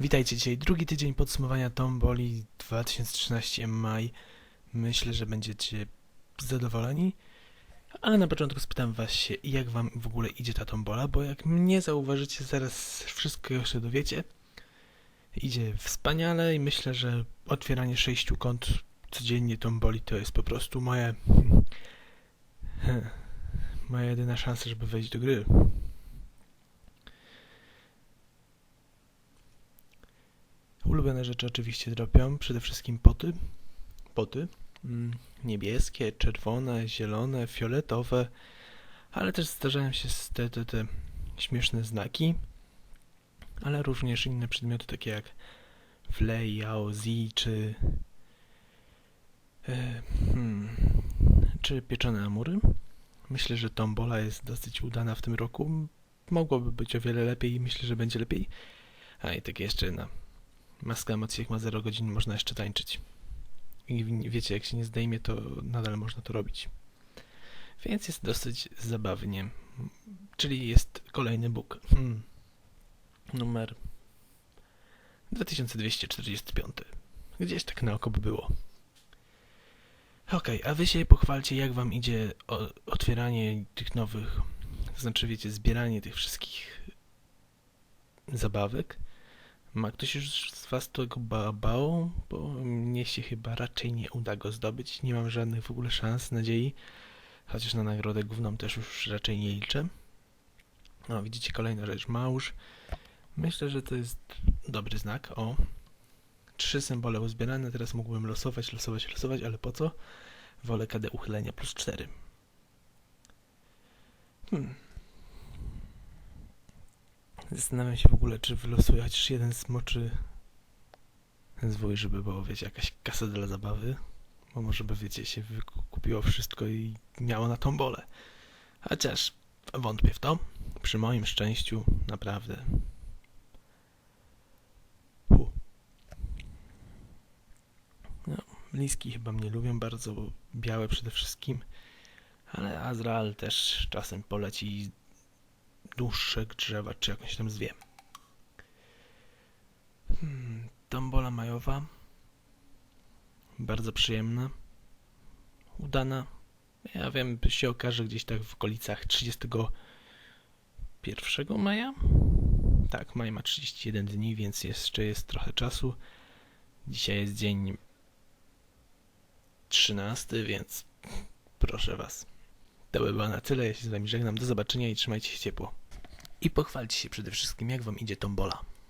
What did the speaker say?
Witajcie dzisiaj, drugi tydzień podsumowania Tomboli 2013 maj. Myślę, że będziecie zadowoleni. Ale na początku spytam was się, jak wam w ogóle idzie ta tombola, bo jak mnie zauważycie, zaraz wszystko się dowiecie. Idzie wspaniale i myślę, że otwieranie sześciu kont codziennie tomboli to jest po prostu moje... moja jedyna szansa, żeby wejść do gry. Ulubione rzeczy oczywiście dropią, przede wszystkim poty. Poty. Mm, niebieskie, czerwone, zielone, fioletowe, ale też zdarzają się te, te, te śmieszne znaki, ale również inne przedmioty takie jak Flay, Yao, Z czy e, hmm, czy pieczone amury. Myślę, że tombola jest dosyć udana w tym roku. Mogłoby być o wiele lepiej i myślę, że będzie lepiej. A i tak jeszcze jedna Maska emocji, jak ma 0 godzin, można jeszcze tańczyć. I wiecie, jak się nie zdejmie, to nadal można to robić. Więc jest dosyć zabawnie. Czyli jest kolejny Bóg. Hmm. Numer 2245. Gdzieś tak na oko by było. Okej, a wy się pochwalcie, jak wam idzie otwieranie tych nowych, to znaczy wiecie, zbieranie tych wszystkich zabawek. Ma ktoś już z was tego ba bał? Bo mnie się chyba raczej nie uda go zdobyć. Nie mam żadnych w ogóle szans, nadziei. Chociaż na nagrodę główną też już raczej nie liczę. No, widzicie, kolejna rzecz. Małż. Myślę, że to jest dobry znak. O. Trzy symbole uzbierane. Teraz mógłbym losować, losować, losować, ale po co? Wolę KD uchylenia plus cztery. Hmm. Zastanawiam się w ogóle, czy wylosuję chociaż jeden smoczy zwój, żeby było, wiecie, jakaś kasa dla zabawy. Bo może by, wiecie, się wykupiło wszystko i miało na tombolę. Chociaż wątpię w to. Przy moim szczęściu, naprawdę. Hu. No, liski chyba mnie lubią bardzo, bo białe przede wszystkim. Ale Azrael też czasem poleci dłuższe drzewa, czy jak się tam zwie. Hmm, tombola majowa. Bardzo przyjemna. Udana. Ja wiem, się okaże gdzieś tak w okolicach 31 maja. Tak, maj ma 31 dni, więc jeszcze jest trochę czasu. Dzisiaj jest dzień 13, więc proszę Was. To by było na tyle. Ja się z Wami żegnam. Do zobaczenia i trzymajcie się ciepło. I pochwalcie się przede wszystkim, jak Wam idzie tombola.